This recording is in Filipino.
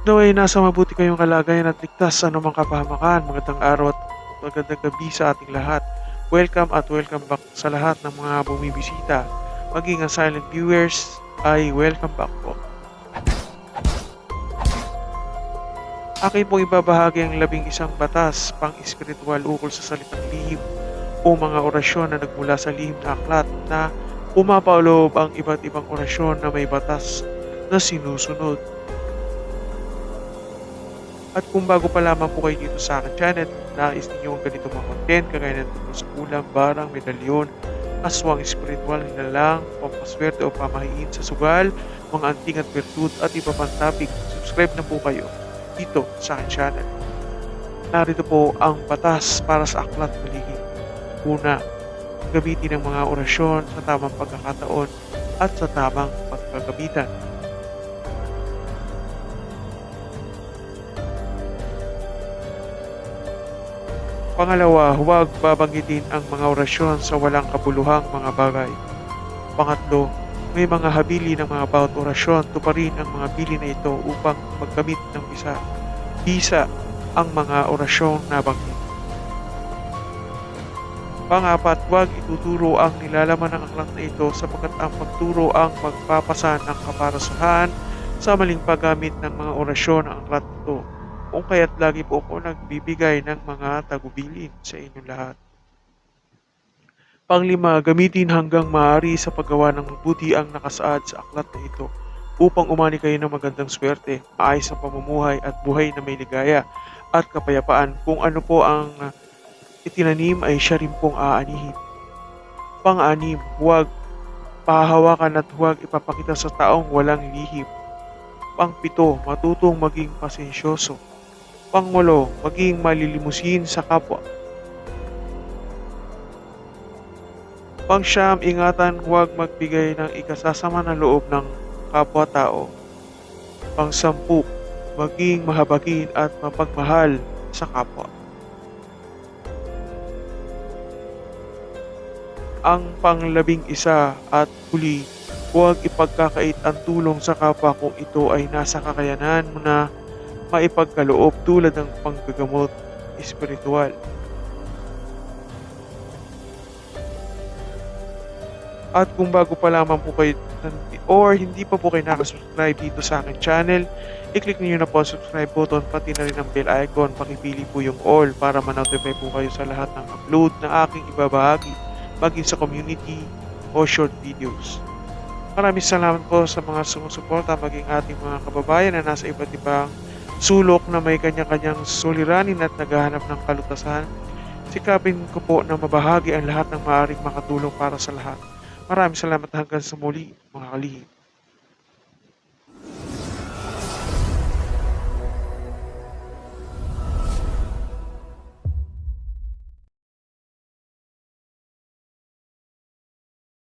Naway nasa mabuti kayong kalagayan at ligtas sa anumang kapahamakan. Magandang araw at magandang gabi sa ating lahat. Welcome at welcome back sa lahat ng mga bumibisita. Maging ang silent viewers ay welcome back po. Akin pong ibabahagi ang labing isang batas pang espiritual ukol sa salitang lihim o mga orasyon na nagmula sa lihim na aklat na pumapaloob ang iba't ibang orasyon na may batas na sinusunod. At kung bago pa lamang po kayo dito sa akin channel, nais ninyo ang ganito mga content kagaya ng tungkol sa kulang, barang, medalyon, aswang espiritual, nilalang, pampaswerte o pamahiin sa sugal, mga anting at virtud at iba pang topic, subscribe na po kayo dito sa akin channel. Narito po ang batas para sa aklat na lihim. Una, gamitin ang mga orasyon sa tamang pagkakataon at sa tamang pagkagamitan. Pangalawa, huwag babanggitin ang mga orasyon sa walang kabuluhang mga bagay. Pangatlo, may mga habili ng mga bawat orasyon, tuparin ang mga bili na ito upang magkamit ng bisa. Bisa ang mga orasyong nabanggit. Pangapat, huwag ituturo ang nilalaman ng aklat na ito sapagkat ang pagturo ang magpapasa ng kaparasahan sa maling paggamit ng mga orasyon ng aklat nito kung kaya't lagi po ako nagbibigay ng mga tagubilin sa inyong lahat. Panglima, gamitin hanggang maaari sa paggawa ng mabuti ang nakasaad sa aklat na ito upang umani kayo ng magandang swerte, maayos sa pamumuhay at buhay na may ligaya at kapayapaan. Kung ano po ang itinanim ay siya rin pong aanihin. Pang-anim, huwag pahahawakan at huwag ipapakita sa taong walang lihim. Pang-pito, matutong maging pasensyoso. Pangwalo, maging malilimusin sa kapwa. Pangsyam, ingatan huwag magbigay ng ikasasama na loob ng kapwa-tao. Pangsampu, maging mahabagin at mapagmahal sa kapwa. Ang panglabing isa at huli, huwag ipagkakait ang tulong sa kapwa kung ito ay nasa kakayanan mo na maipagkaloob tulad ng panggagamot espiritual. At kung bago pa lamang po kayo or hindi pa po kayo nakasubscribe dito sa aking channel, i-click niyo na po ang subscribe button pati na rin ang bell icon, pakipili po yung all para ma-notify po kayo sa lahat ng upload na aking ibabahagi maging sa community o short videos. Maraming salamat po sa mga sumusuporta maging ating mga kababayan na nasa iba't ibang sulok na may kanya-kanyang suliranin at naghahanap ng kalutasan. Sikapin ko po na mabahagi ang lahat ng maaaring makatulong para sa lahat. Maraming salamat hanggang sa muli, mga kalihim.